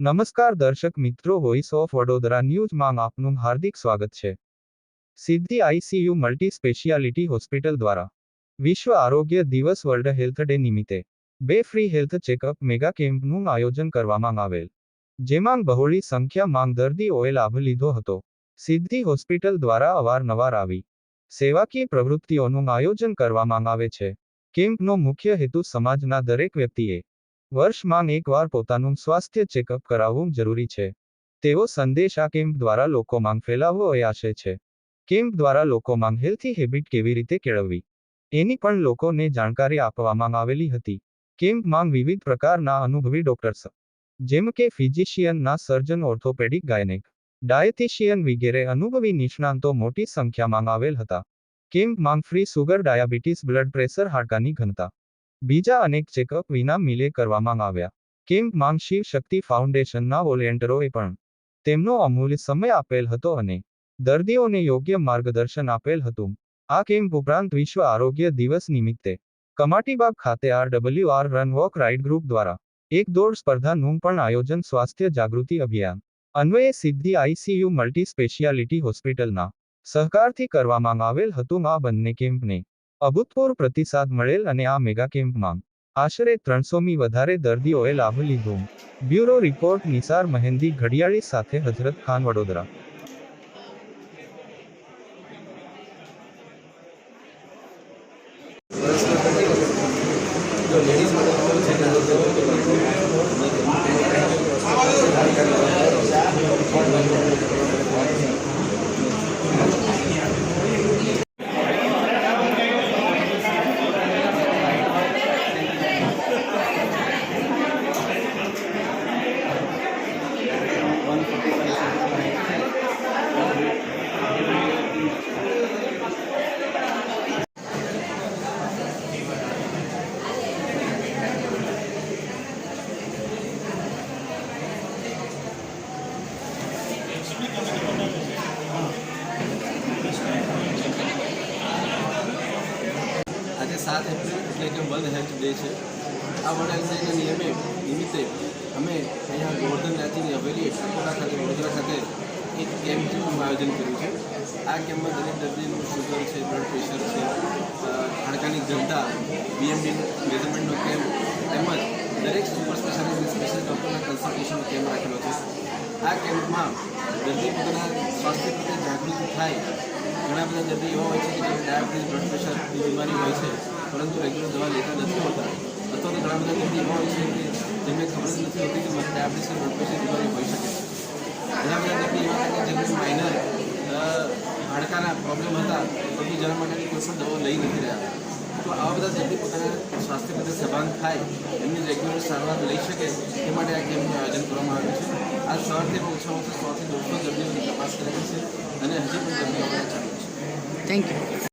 નમસ્કાર દર્શક મિત્રો વોઇસ ઓફ વડોદરા ન્યૂઝમાં આપનું હાર્દિક સ્વાગત છે. સિદ્ધિ આઈસીયુ મલ્ટી સ્પેશિયાલિટી હોસ્પિટલ દ્વારા વિશ્વ આરોગ્ય દિવસ વર્લ્ડ હેલ્થ ડે નિમિત્તે બે ફ્રી હેલ્થ ચેકઅપ મેગા કેમ્પનું આયોજન કરવામાં આવેલ, જેમાં બહોળી સંખ્યામાં દર્દીઓએ લાભ લીધો હતો. સિદ્ધિ હોસ્પિટલ દ્વારા અવારનવાર આવી સેવાકીય પ્રવૃત્તિઓનું આયોજન કરવામાં આવે છે. કેમ્પનો મુખ્ય હેતુ સમાજના દરેક વ્યક્તિએ વર્ષમાં એકવાર પોતાનું સ્વાસ્થ્ય ચેકઅપ કરાવવું જરૂરી છે. તેવો સંદેશ આ કેમ્પ દ્વારા લોકોમાં ફેલાવવો એ આશય છે. કેમ્પ દ્વારા લોકોમાં હેલ્થી હેબિટ કેવી રીતે કેળવવી? એની પણ લોકોને જાણકારી આપવામાં આવેલી હતી. કેમ્પમાં વિવિધ પ્રકારના અનુભવી ડોક્ટર્સ, જેમ કે ફિઝિશિયનના સર્જન ઓર્થોપેડિક ગાયનેક, ડાયટિશિયન વગેરે અનુભવી નિષ્ણાંતો મોટી સંખ્યામાં આવેલ હતા. કેમ્પમાં free sugar, diabetes, blood pressure હાડકાની ઘનતા બીજા અનેક ચેકઅપ વિના મિલે કરવામાં આવ્યા. કેમ્પમાં શિવ શક્તિ ફાઉન્ડેશનના વોલેન્ટરોએ પણ તેમનો અમૂલ્ય સમય આપેલ હતો અને દર્દીઓને યોગ્ય માર્ગદર્શન આપેલ હતું. આ કેમ્પ ઉપરાંત વિશ્વ આરોગ્ય દિવસ નિમિત્તે કમાટીબાગ ખાતે R W R run walk ride group દ્વારા એક દોડ સ્પર્ધાનું પણ આયોજન સ્વાસ્થ્ય જાગૃતિ અભિયાન અન્વયે સિદ્ધિ આઈસીયુ મલ્ટી સ્પેશિયાલિટી હોસ્પિટલના સહકારથી કરવામાં આવેલ હતું. આ બંને કેમ્પને અભૂતપૂર્વ પ્રતિસાદ મળેલ અને આ મેગા કેમ્પમાં આશરે ત્રણસોમી વધારે દર્દીઓએ લાભ લીધો. બ્યુરો રિપોર્ટ નિસાર મહેંદી ઘડિયાળી સાથે હજરત ખાન વડોદરા. આજે સાત એપ્રિલ એટલે કે વર્લ્ડ હેલ્થ ડે છે. આ વર્લ્ડ હેલ્થ ડેના નિયમે નિમિત્તે અમે અહીંયા ગોવર્ધન રાજ્યની હવેલી અકોટા ખાતે, વડોદરા ખાતે એક કેમ્પનું આયોજન કર્યું છે. આ કેમ્પમાં દરેક દર્દીનું શુગર છે બ્લડ પ્રેશર છે હાડકાની ઘનતા બીએમડી મેઝરમેન્ટનો કેમ્પ તેમજ દરેક સુપર સ્પેશિયાલિસ્ટ સ્પેશિયલ ડૉક્ટરના કન્સલ્ટેશનનો કેમ્પ રાખેલો છે. આ કેમ્પમાં દર્દી પોતાના સ્વાસ્થ્ય પ્રત્યે જાગૃત થાય. ઘણા બધા દર્દી એવા હોય છે કે જેમને ડાયાબિટીસ, બ્લડ પ્રેશરની બીમારી હોય છે, પરંતુ રેગ્યુલર દવા લેતા નથી હોતા. અથવા તો ઘણા બધા દર્દી એવા હોય છે કે જેમને ખબર નથી હોતી કે મને ડાયાબિટીસ બ્લડ પ્રેશર બીમારી હોઈ શકે ઘણા બધા દર્દી એવા હતા કે જેમને માઇનર હાડકાના પ્રોબ્લેમ હતા, તો બી જરા માટે કોઈ પણ દવા લઈ નથી રહ્યા. તો આવા બધા દર્દી પોતાના સ્વાસ્થ્ય પ્રત્યે સભાન થાય, એમની રેગ્યુલર સારવાર લઈ શકે તે માટે આ કેમ્પનું આયોજન કરવામાં આવ્યું છે. આ સવારથી ઓછામાં ઓછા સોથી દોઢસો દર્દીઓની તપાસ કરેલી છે અને હજી પણ આવવાના ચાલુ થેન્ક યુ